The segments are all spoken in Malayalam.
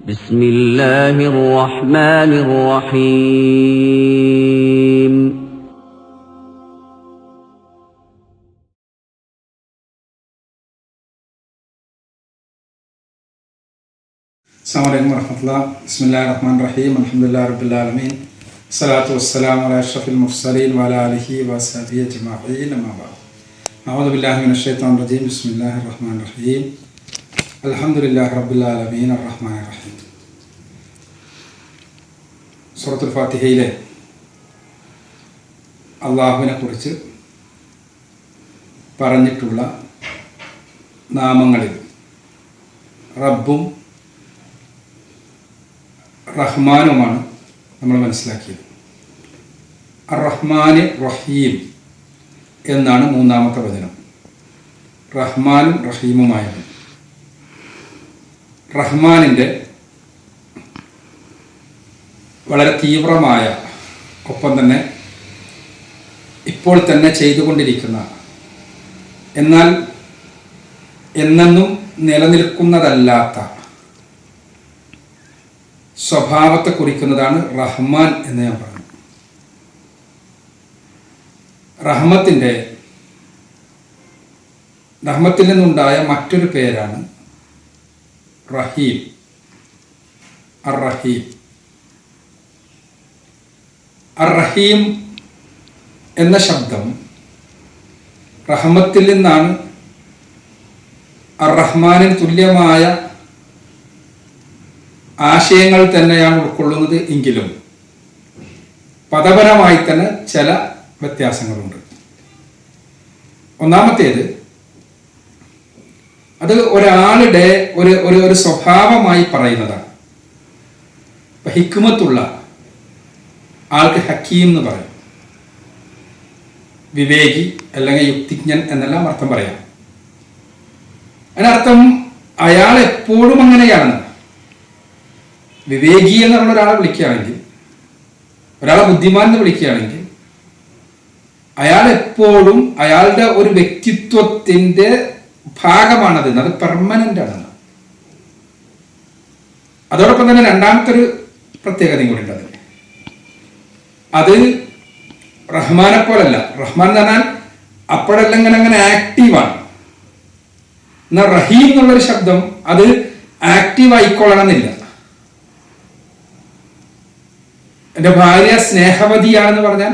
بسم الله الرحمن الرحيم. السلام عليكم ورحمة الله. بسم الله الرحمن الرحيم. الحمد لله رب العالمين. الصلاة والسلام على أشرف المرسلين وعلى آله وصحبه أجمعين. أما بعد. أعوذ بالله من الشيطان الرجيم. بسم الله الرحمن الرحيم. അലഹമുല്ലാ റബുല്ലാലമീൻ അറഹ്മാൻ റഹീം. സുറത്തുൽ ഫാത്തിഹയിലെ അള്ളാഹുവിനെ കുറിച്ച് പറഞ്ഞിട്ടുള്ള നാമങ്ങളിൽ റബ്ബും റഹ്മാനുമാണ് നമ്മൾ മനസ്സിലാക്കിയത്. റഹ്മാൻ റഹീം എന്നാണ് മൂന്നാമത്തെ വചനം. റഹ്മാനും റഹീമുമായിരുന്നു. റഹ്മാനിന്റെ വളരെ തീവ്രമായ ഒപ്പം തന്നെ ഇപ്പോൾ തന്നെ ചെയ്തുകൊണ്ടിരിക്കുന്ന എന്നാൽ എന്നെന്നും നിലനിൽക്കുന്നതല്ലാത്ത സ്വഭാവത്തെ കുറിക്കുന്നതാണ് റഹ്മാൻ എന്ന് ഞാൻ പറഞ്ഞു. റഹ്മത്തിന്റെ റഹ്മത്തിൽ നിന്നുണ്ടായ മറ്റൊരു പേരാണ് റഹീം. അർ റഹീം എന്ന ശബ്ദം റഹ്മത്തിൽ നിന്നാണ് അർ തുല്യമായ ആശയങ്ങൾ തന്നെയാണ് ഉൾക്കൊള്ളുന്നത് എങ്കിലും പദപരമായി തന്നെ ചില വ്യത്യാസങ്ങളുണ്ട്. ഒന്നാമത്തേത് അത് ഒരാളുടെ ഒരു ഒരു ഒരു സ്വഭാവമായി പറയുന്നതാണ്. ഇപ്പൊ ഹിക്കുമത്തുള്ള ആൾക്ക് ഹക്കീം എന്ന് പറയും. വിവേകി അല്ലെങ്കിൽ യുക്തിജ്ഞൻ എന്നെല്ലാം അർത്ഥം പറയാം. അതിനർത്ഥം അയാൾ എപ്പോഴും അങ്ങനെയാണ്. വിവേകി എന്നുള്ള ഒരാളെ വിളിക്കുകയാണെങ്കിൽ ഒരാളെ ബുദ്ധിമാൻ എന്ന് വിളിക്കുകയാണെങ്കിൽ അയാൾ എപ്പോഴും അയാളുടെ ഒരു വ്യക്തിത്വത്തിന്റെ ഭാഗമാണത്. അത് പെർമനന്റ് ആണ്. അതോടൊപ്പം തന്നെ രണ്ടാമത്തെ ഒരു പ്രത്യേകതയും കൂടി ഉണ്ട് അതിന് അത് റഹ്മാനെ പോലല്ല. റഹ്മാൻ എന്ന് പറഞ്ഞാൽ അപ്പോഴെല്ലാം ഇങ്ങനെ അങ്ങനെ ആക്റ്റീവാണ് എന്നാൽ റഹീം എന്നുള്ളൊരു ശബ്ദം അത് ആക്റ്റീവ് ആയിക്കൊള്ളണമെന്നില്ല. എന്റെ ഭാര്യ സ്നേഹവതിയാണെന്ന് പറഞ്ഞാൽ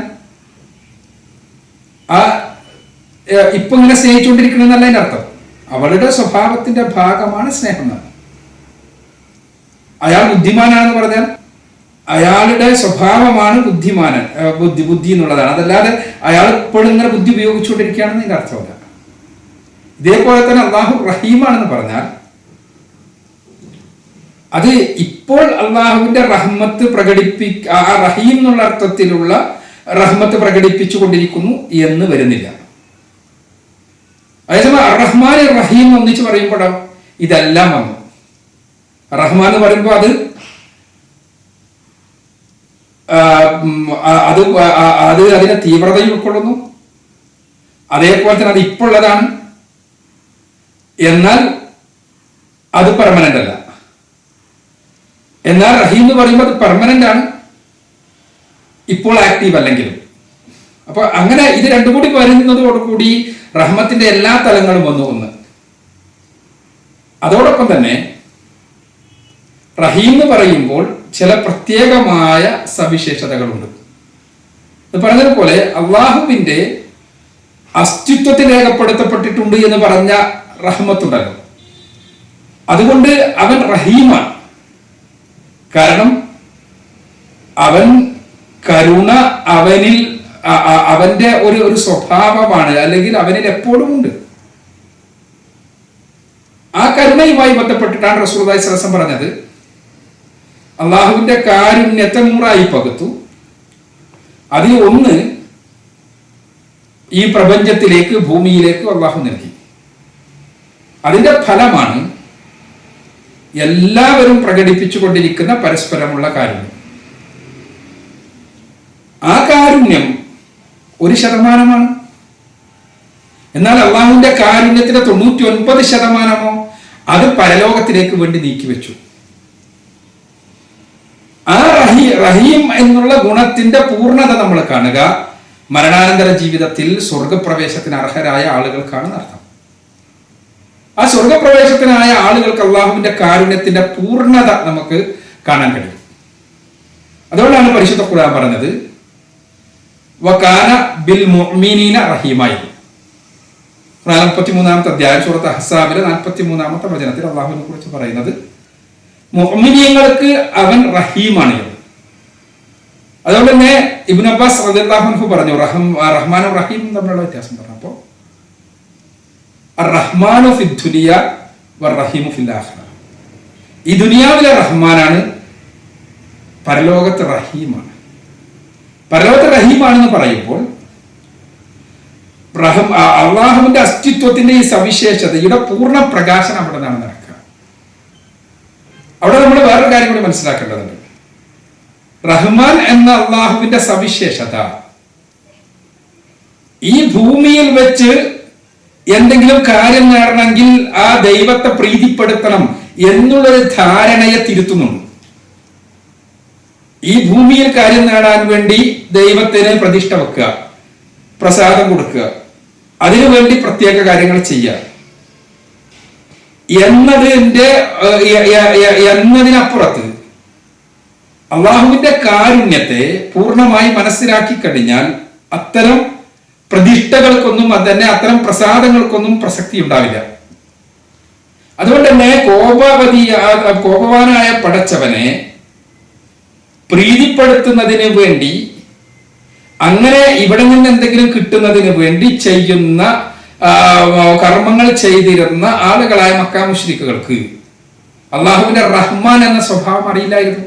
ആ ഇപ്പൊ ഇങ്ങനെ സ്നേഹിച്ചുകൊണ്ടിരിക്കണമെന്നല്ല അതിന്റെ അർത്ഥം. അവളുടെ സ്വഭാവത്തിന്റെ ഭാഗമാണ് സ്നേഹം അയാൾ ബുദ്ധിമാനാണെന്ന് പറഞ്ഞാൽ അയാളുടെ സ്വഭാവമാണ് ബുദ്ധിമാനൻ ബുദ്ധി ബുദ്ധി എന്നുള്ളതാണ്. അതല്ലാതെ അയാൾ ഇപ്പോഴും ഇങ്ങനെ ബുദ്ധി ഉപയോഗിച്ചുകൊണ്ടിരിക്കുകയാണെന്ന് ഇതിന്റെ അർത്ഥമല്ല. ഇതേപോലെ തന്നെ അള്ളാഹു റഹീമാണെന്ന് പറഞ്ഞാൽ അത് ഇപ്പോൾ അള്ളാഹുവിന്റെ റഹ്മത്ത് പ്രകടിപ്പി ആ റഹീം എന്നുള്ള അർത്ഥത്തിലുള്ള റഹ്മത്ത് പ്രകടിപ്പിച്ചു കൊണ്ടിരിക്കുന്നു എന്ന് വരുന്നില്ല. അതേസമയം അറഹ്മാൻ റഹീം ഒന്നിച്ച് പറയുമ്പോഴോ ഇതെല്ലാം വന്നു. റഹ്മാൻ എന്ന് പറയുമ്പോൾ അത് അത് അത് അതിന്റെ തീവ്രതയും ഉൾക്കൊള്ളുന്നു. അതേപോലെ തന്നെ അത് ഇപ്പോൾ ഉള്ളതാണ് എന്നാൽ അത് പെർമനന്റ് അല്ല. എന്നാൽ റഹീം എന്ന് പറയുമ്പോൾ അത് പെർമനന്റ് ആണ്. ഇപ്പോൾ ആക്റ്റീവ് അല്ലെങ്കിലും. അപ്പൊ അങ്ങനെ ഇത് രണ്ടും കൂടി വരുന്നതോടുകൂടി റഹ്മത്തിന്റെ എല്ലാ തലങ്ങളും വന്നു ഒന്ന്. അതോടൊപ്പം തന്നെ റഹീം എന്ന് പറയുമ്പോൾ ചില പ്രത്യേകമായ സവിശേഷതകളുണ്ട്. പറഞ്ഞതുപോലെ അള്ളാഹുവിന്റെ അസ്തിത്വത്തിൽ രേഖപ്പെടുത്തപ്പെട്ടിട്ടുണ്ട് എന്ന് പറഞ്ഞ റഹ്മത്തുണ്ടല്ലോ. അതുകൊണ്ട് അവൻ റഹീമാണ്. കാരണം അവൻ കരുണ അവനിൽ അവന്റെ ഒരു ഒരു സ്വഭാവമാണ് അല്ലെങ്കിൽ അവനിൽ എപ്പോഴും ഉണ്ട്. ആ കരുണയുമായി ബന്ധപ്പെട്ടിട്ടാണ് റസൂർദായി സരസം പറഞ്ഞത്. അള്ളാഹുവിന്റെ കാരുണ്യത്തെ നൂറായി പകുത്തു. അതിൽ ഒന്ന് ഈ പ്രപഞ്ചത്തിലേക്ക് ഭൂമിയിലേക്ക് അള്ളാഹു നൽകി. അതിന്റെ ഫലമാണ് എല്ലാവരും പ്രകടിപ്പിച്ചുകൊണ്ടിരിക്കുന്ന പരസ്പരമുള്ള കാരുണ്യം. ആ കാരുണ്യം ഒരു ശതമാനമാണ്. എന്നാൽ അള്ളാഹുവിന്റെ കാരുണ്യത്തിന്റെ തൊണ്ണൂറ്റി ഒൻപത് ശതമാനമോ അത് പരലോകത്തിലേക്ക് വേണ്ടി നീക്കി വെച്ചു ആ റഹീ റഹീം എന്നുള്ള ഗുണത്തിന്റെ പൂർണത നമ്മൾ കാണുക മരണാനന്തര ജീവിതത്തിൽ സ്വർഗപ്രവേശത്തിന് അർഹരായ ആളുകൾക്കാണ് നടത്തുന്നത് ആ സ്വർഗപ്രവേശത്തിനായ ആളുകൾക്ക് അള്ളാഹുവിന്റെ കാരുണ്യത്തിന്റെ പൂർണത നമുക്ക് കാണാൻ കഴിയും. അതുകൊണ്ടാണ് പരിശുദ്ധ ഖുർആൻ പറഞ്ഞത് വകാന ബിൽ മുഅ്മിനീന റഹീമായി. നാൽപ്പത്തി മൂന്നാമത്തെ അധ്യായം സൂറത്ത് ഹസാബിലെ നാൽപ്പത്തി മൂന്നാമത്തെ വചനത്തിൽ അള്ളാഹുവിനെ കുറിച്ച് പറയുന്നത് മുഅ്മിനീങ്ങൾക്ക് അവൻ റഹീമാണ്. അതുകൊണ്ട് തന്നെ ഇബിൻ അബ്ബാസ് റളിയല്ലാഹു പറഞ്ഞു റഹം റഹ്മാനും റഹീമും തമ്മിലുള്ള വ്യത്യാസം പറഞ്ഞപ്പോ റഹ്മാനു ഫി ദുനിയ റഹീമു ഫിൽ ആഖിറ. ഈ ദുനിയാവിലെ റഹ്മാനാണ് പരലോകത്ത് റഹീമാണ്. പരലോകത്ത് റഹീമാണെന്ന് പറയുമ്പോൾ അള്ളാഹുവിന്റെ അസ്തിത്വത്തിന്റെ ഈ സവിശേഷതയുടെ പൂർണ പ്രകാശനം അവിടെ നിന്നാണ് നടക്കുക. അവിടെ നമ്മൾ വേറൊരു കാര്യം കൂടി മനസ്സിലാക്കേണ്ടതുണ്ട്. റഹ്മാൻ എന്ന അള്ളാഹുവിന്റെ സവിശേഷത ഈ ഭൂമിയിൽ വെച്ച് എന്തെങ്കിലും കാര്യം നേടണമെങ്കിൽ ആ ദൈവത്തെ പ്രീതിപ്പെടുത്തണം എന്നുള്ളൊരു ധാരണയെ തിരുത്തുന്നുണ്ട്. ഈ ഭൂമിയിൽ കാര്യം നേടാൻ വേണ്ടി ദൈവത്തിന് പ്രതിഷ്ഠ വെക്കുക പ്രസാദം കൊടുക്കുക. അതിനു വേണ്ടി പ്രത്യേക കാര്യങ്ങൾ ചെയ്യുക. എന്നതിന്റെ ഏഹ്, എ- എ- എ- എന്നതിനപ്പുറത്ത് അള്ളാഹുവിന്റെ കാരുണ്യത്തെ പൂർണമായി മനസ്സിലാക്കി കഴിഞ്ഞാൽ അത്തരം പ്രതിഷ്ഠകൾക്കൊന്നും അതന്നെ അത്തരം പ്രസാദങ്ങൾക്കൊന്നും പ്രസക്തി ഉണ്ടാവില്ല അതുകൊണ്ട് തന്നെ കോപാവതി കോപവാനായ പടച്ചവനെ പ്രീതിപ്പെടുത്തുന്നതിന് വേണ്ടി അങ്ങനെ ഇവിടെ നിന്ന് എന്തെങ്കിലും കിട്ടുന്നതിന് വേണ്ടി ചെയ്യുന്ന കർമ്മങ്ങൾ ചെയ്തിരുന്ന ആളുകളായ മക്കാ മുഷ്രിക്കുകൾക്ക് അള്ളാഹുവിന്റെ റഹ്മാൻ എന്ന സ്വഭാവം അറിയില്ലായിരുന്നു.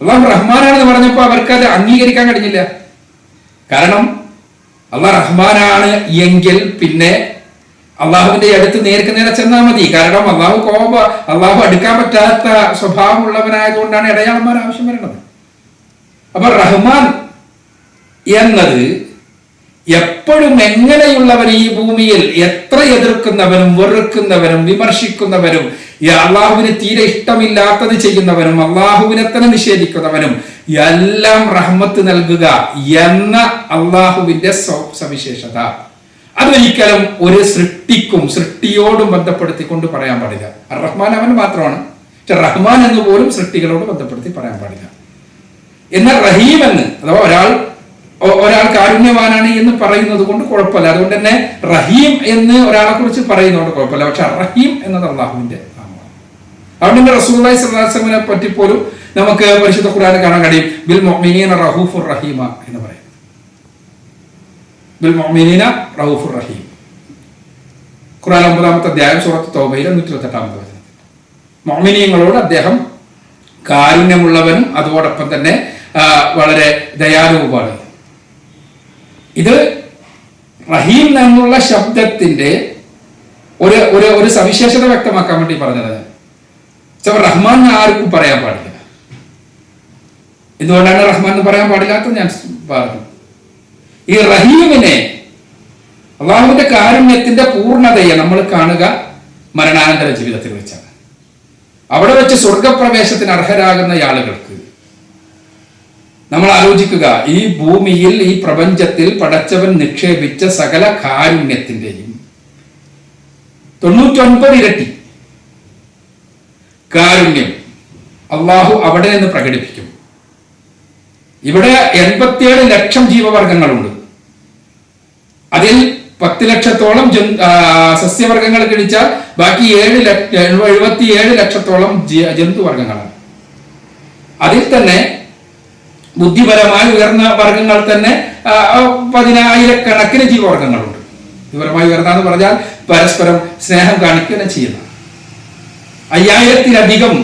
അള്ളാഹു റഹ്മാനാണെന്ന് പറഞ്ഞപ്പോൾ അവർക്ക് അത് അംഗീകരിക്കാൻ കഴിഞ്ഞില്ല. കാരണം അള്ളാഹ് റഹ്മാനാണ് എങ്കിൽ പിന്നെ അള്ളാഹുവിന്റെ അടുത്ത് നേർക്ക് നേരെ ചെന്നാൽ മതി. കാരണം അള്ളാഹു കോപ അള്ളാഹു അടുക്കാൻ പറ്റാത്ത സ്വഭാവമുള്ളവനായതുകൊണ്ടാണ് ഇടയാളന്മാർ ആവശ്യം വരുന്നത് അപ്പൊ റഹ്മാൻ എന്നത് എപ്പോഴും എങ്ങനെയുള്ളവൻ ഈ ഭൂമിയിൽ എത്ര എതിർക്കുന്നവനും വെറുക്കുന്നവനും വിമർശിക്കുന്നവനും അള്ളാഹുവിന് തീരെ ഇഷ്ടമില്ലാത്തത് ചെയ്യുന്നവനും അള്ളാഹുവിനെ തന്നെ നിഷേധിക്കുന്നവനും എല്ലാം റഹ്മത്ത് നൽകുക എന്ന അള്ളാഹുവിന്റെ സ്വ- സവിശേഷത. അതൊരിക്കലും ഒരു സൃഷ്ടിക്കും സൃഷ്ടിയോടും ബന്ധപ്പെടുത്തിക്കൊണ്ട് പറയാൻ പാടില്ല. റഹ്മാൻ അവൻ മാത്രമാണ്. പക്ഷെ റഹ്മാൻ എന്ന് പോലും സൃഷ്ടികളോട് ബന്ധപ്പെടുത്തി പറയാൻ പാടില്ല. എന്നാൽ റഹീം എന്ന് അഥവാ ഒരാൾ ഒരാൾ കാരുണ്യവാനാണ് എന്ന് പറയുന്നത് കൊണ്ട് കുഴപ്പമില്ല. അതുകൊണ്ട് തന്നെ റഹീം എന്ന് ഒരാളെ കുറിച്ച് പറയുന്നതുകൊണ്ട് കുഴപ്പമില്ല. പക്ഷെ റഹീം എന്നത് അള്ളാഹുവിന്റെ നാമമാണ്. അതുകൊണ്ട് തന്നെ വസല്ലമയെ പറ്റി പോലും നമുക്ക് പരിശുദ്ധ ഖുർആൻ കാണാൻ കഴിയും. ബിൽ റഹൂഫുർ റഹീമ എന്ന് പറയും. ബിൽ മുഅ്മിനീന റഹൂഫുർ റഹീം. ഖുറാൻ ഒമ്പതാമത്തെ അധ്യായം തൗബയിലെ നൂറ്റി ഇരുപത്തെട്ടാമത്തെ വചനം. മോമിനിയങ്ങളോട് അദ്ദേഹം കാരുണ്യമുള്ളവനും അതോടൊപ്പം തന്നെ വളരെ ദയാലുവുമാണ്. ഇത് റഹീം എന്നുള്ള ശബ്ദത്തിന്റെ ഒരു ഒരു ഒരു സവിശേഷത വ്യക്തമാക്കാൻ വേണ്ടി പറഞ്ഞത്. റഹ്മാൻ ആർക്കും പറയാൻ പാടില്ല. എന്തുകൊണ്ടാണ് റഹ്മാൻ എന്ന് പറയാൻ പാടില്ലാത്തത്? ഞാൻ പറഞ്ഞു. ഈ റഹീമിനെ അള്ളാഹുവിന്റെ കാരുണ്യത്തിന്റെ പൂർണതയെ നമ്മൾ കാണുക മരണാനന്തര ജീവിതത്തിൽ വെച്ചാണ്. അവിടെ വെച്ച് സ്വർഗപ്രവേശത്തിന് അർഹരാകുന്ന ആളുകൾക്ക് നമ്മൾ ആലോചിക്കുക ഈ ഭൂമിയിൽ ഈ പ്രപഞ്ചത്തിൽ പടച്ചവൻ നിക്ഷേപിച്ച സകല കാരുണ്യത്തിന്റെയും തൊണ്ണൂറ്റൊൻപത് ഇരട്ടി കാരുണ്യം അള്ളാഹു അവിടെ നിന്ന് പ്രകടിപ്പിക്കും. ഇവിടെ എൺപത്തിയേഴ് ലക്ഷം ജീവവർഗങ്ങളുണ്ട് അതിൽ പത്ത് ലക്ഷത്തോളം ജന് സസ്യവർഗങ്ങൾ കഴിച്ചാൽ ബാക്കി ഏഴ് എഴുപത്തി ഏഴ് ലക്ഷത്തോളം ജന്തുവർഗങ്ങളാണ് അതിൽ തന്നെ ബുദ്ധിപരമായി ഉയർന്ന വർഗങ്ങൾ തന്നെ പതിനായിരക്കണക്കിന് ജീവവർഗങ്ങളുണ്ട് ബുദ്ധിപരമായി ഉയർന്നാന്ന് പറഞ്ഞാൽ പരസ്പരം സ്നേഹം കാണിക്കുക ചെയ്യുന്ന അയ്യായിരത്തിലധികം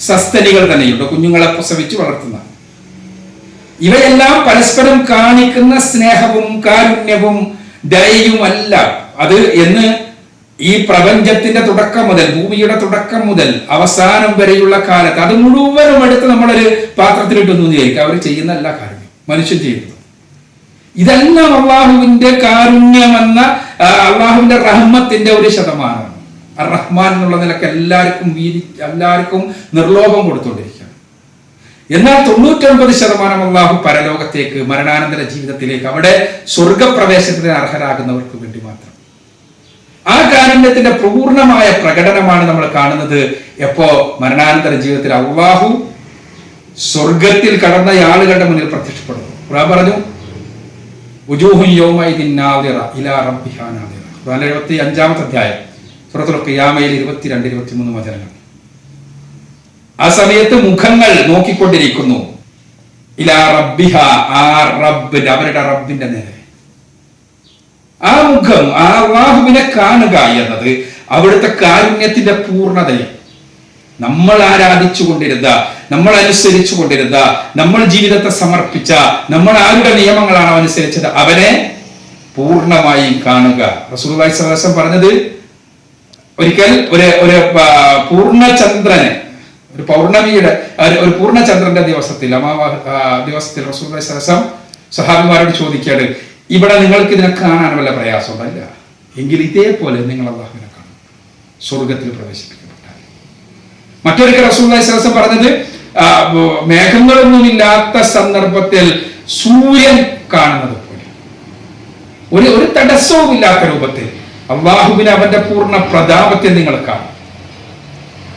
സസ്തനികൾ തന്നെയുണ്ട്. കുഞ്ഞുങ്ങളെ പ്രസവിച്ച് വളർത്തുന്ന ഇവയെല്ലാം പരസ്പരം കാണിക്കുന്ന സ്നേഹവും കാരുണ്യവും ദയയുമല്ല. അത് എന്ന് ഈ പ്രപഞ്ചത്തിന്റെ തുടക്കം മുതൽ ഭൂമിയുടെ തുടക്കം മുതൽ അവസാനം വരെയുള്ള കാലത്ത് അത് മുഴുവനും എടുത്ത് നമ്മളൊരു പാത്രത്തിലിട്ടൊന്നും വിചാരിക്കുക അവർ ചെയ്യുന്ന എല്ലാ കാരുണ്യം മനുഷ്യൻ ചെയ്യുന്നത്. ഇതെല്ലാം അള്ളാഹുവിന്റെ കാരുണ്യമെന്ന അള്ളാഹുവിന്റെ റഹ്മത്തിന്റെ ഒരു ശതമാനമാണ്. റഹ്മാൻ എന്നുള്ള നിലയ്ക്ക് എല്ലാവർക്കും വീതി എല്ലാവർക്കും നിർലോഭം കൊടുത്തുകൊണ്ടിരിക്കുകയാണ് എന്നാൽ തൊണ്ണൂറ്റൊൻപത് ശതമാനം അള്ളാഹു പരലോകത്തേക്ക് മരണാനന്തര ജീവിതത്തിലേക്ക് അവിടെ സ്വർഗപ്രവേശത്തിന് അർഹരാകുന്നവർക്ക് വേണ്ടി മാത്രം. ആ കാരുണ്യത്തിന്റെ പൂർണമായ പ്രകടനമാണ് നമ്മൾ കാണുന്നത്. എപ്പോ മരണാനന്തര ജീവിതത്തിൽ അള്ളാഹു സ്വർഗത്തിൽ കടന്ന ആളുകളുടെ മുന്നിൽ പ്രത്യക്ഷപ്പെടുന്നു. ഖുർആൻ പറഞ്ഞു അഞ്ചാമത്തെ അധ്യായം സൂറത്തുൽ ഖിയാമയിൽ ഇരുപത്തിരണ്ട് ഇരുപത്തിമൂന്ന് വചനങ്ങൾ. ആ സമയത്ത് മുഖങ്ങൾ നോക്കിക്കൊണ്ടിരിക്കുന്നു. ഇലാ റബ്ബിഹ ആ റബ്ബിന്റെ അവരുടെ റബ്ബിന്റെ നേരെ. ആ മുഖം ആ അള്ളാഹുവിനെ കാണുക എന്നത് അവിടുത്തെ കാരുണ്യത്തിന്റെ പൂർണതയും നമ്മൾ ആരാധിച്ചു കൊണ്ടിരുന്ന നമ്മൾ അനുസരിച്ചു കൊണ്ടിരുന്ന നമ്മൾ ജീവിതത്തെ സമർപ്പിച്ച നമ്മൾ ആരുടെ നിയമങ്ങളാണ് അനുസരിച്ചത് അവനെ പൂർണമായും കാണുക. റസൂൽ പറഞ്ഞത് ഒരിക്കൽ ഒരു ഒരു പൂർണചന്ദ്രന് ഒരു പൗർണമിയുടെ ഒരു- പൂർണചന്ദ്രന്റെ ദിവസത്തിൽ അമാവാ ദിവസത്തിൽ റസൂൽ സഹാബിമാരോട് ചോദിക്കുകയാണ് ഇവിടെ നിങ്ങൾക്ക് ഇതിനെ കാണാൻ വല്ല പ്രയാസമുണ്ടല്ല എങ്കിൽ ഇതേപോലെ നിങ്ങൾ അള്ളാഹുവിനെ കാണും. സ്വർഗത്തിൽ പ്രവേശിപ്പിക്കപ്പെട്ടാൽ. മറ്റൊരിക്കൽ റസൂൽ പറഞ്ഞത് മേഘങ്ങളൊന്നുമില്ലാത്ത സന്ദർഭത്തിൽ സൂര്യൻ കാണുന്നത് പോലെ. ഒരു ഒരു തടസ്സവും ഇല്ലാത്ത രൂപത്തിൽ അള്ളാഹുവിനെ അവന്റെ പൂർണ പ്രതാപത്തെ നിങ്ങൾ കാണും.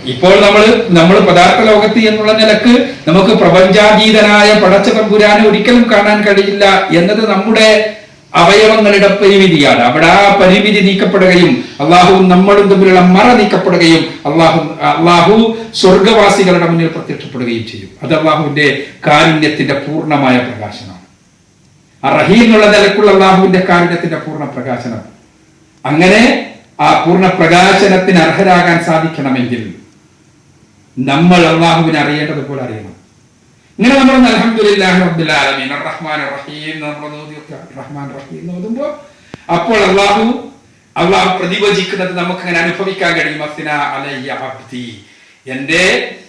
ഇപ്പോൾ നമ്മൾ നമ്മൾ പദാർത്ഥ ലോകത്ത് എന്നുള്ള നിലയ്ക്ക് നമുക്ക് പ്രപഞ്ചാതീതനായ പടച്ച തമ്പുരാനെ ഒരിക്കലും കാണാൻ കഴിയില്ല എന്നത് നമ്മുടെ അവയവങ്ങളുടെ പരിമിതിയാണ്. അവിടെ ആ പരിമിതി നീക്കപ്പെടുകയും അള്ളാഹുവും നമ്മളും തമ്മിലുള്ള മറ നീക്കപ്പെടുകയും അള്ളാഹു അള്ളാഹു സ്വർഗവാസികളുടെ മുന്നിൽ പ്രത്യക്ഷപ്പെടുകയും ചെയ്യും. അത് അള്ളാഹുവിന്റെ കാരുണ്യത്തിന്റെ പൂർണമായ പ്രകാശനമാണ്. ആ എന്നുള്ള നിലക്കുള്ള അള്ളാഹുവിന്റെ കാരുണ്യത്തിന്റെ പൂർണ പ്രകാശനം. അങ്ങനെ ആ പൂർണ പ്രകാശനത്തിന് അർഹരാകാൻ സാധിക്കണമെങ്കിൽ നമ്മൾ അള്ളാഹുവിനെ അറിയേണ്ടത് പോലെ അറിയണം. ഇങ്ങനെ നമ്മൾ റഹ്മാൻ റഹീം റഹ്മാൻ റഹീം എന്ന് അപ്പോൾ അള്ളാഹു അള്ളാഹു പ്രതിവചിക്കുന്നത് നമുക്ക് അങ്ങനെ അനുഭവിക്കാൻ കഴിയും. എന്റെ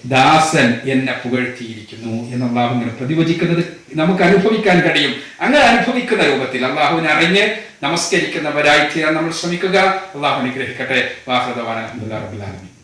ദാസൻ എന്നെ പുകഴ്ത്തിയിരിക്കുന്നു എന്ന് അള്ളാഹു ഇങ്ങനെ പ്രതിവചിക്കുന്നത് നമുക്ക് അനുഭവിക്കാൻ കഴിയും. അങ്ങനെ അനുഭവിക്കുന്ന രൂപത്തിൽ അള്ളാഹുവിനെ അറിഞ്ഞ് നമസ്കരിക്കുന്നവരായി തീരാൻ നമ്മൾ ശ്രമിക്കുക. അള്ളാഹു അനുഗ്രഹിക്കട്ടെ. വാഹൃദവാൻ അലഹമുല്ലാ റബുലാലമി Oh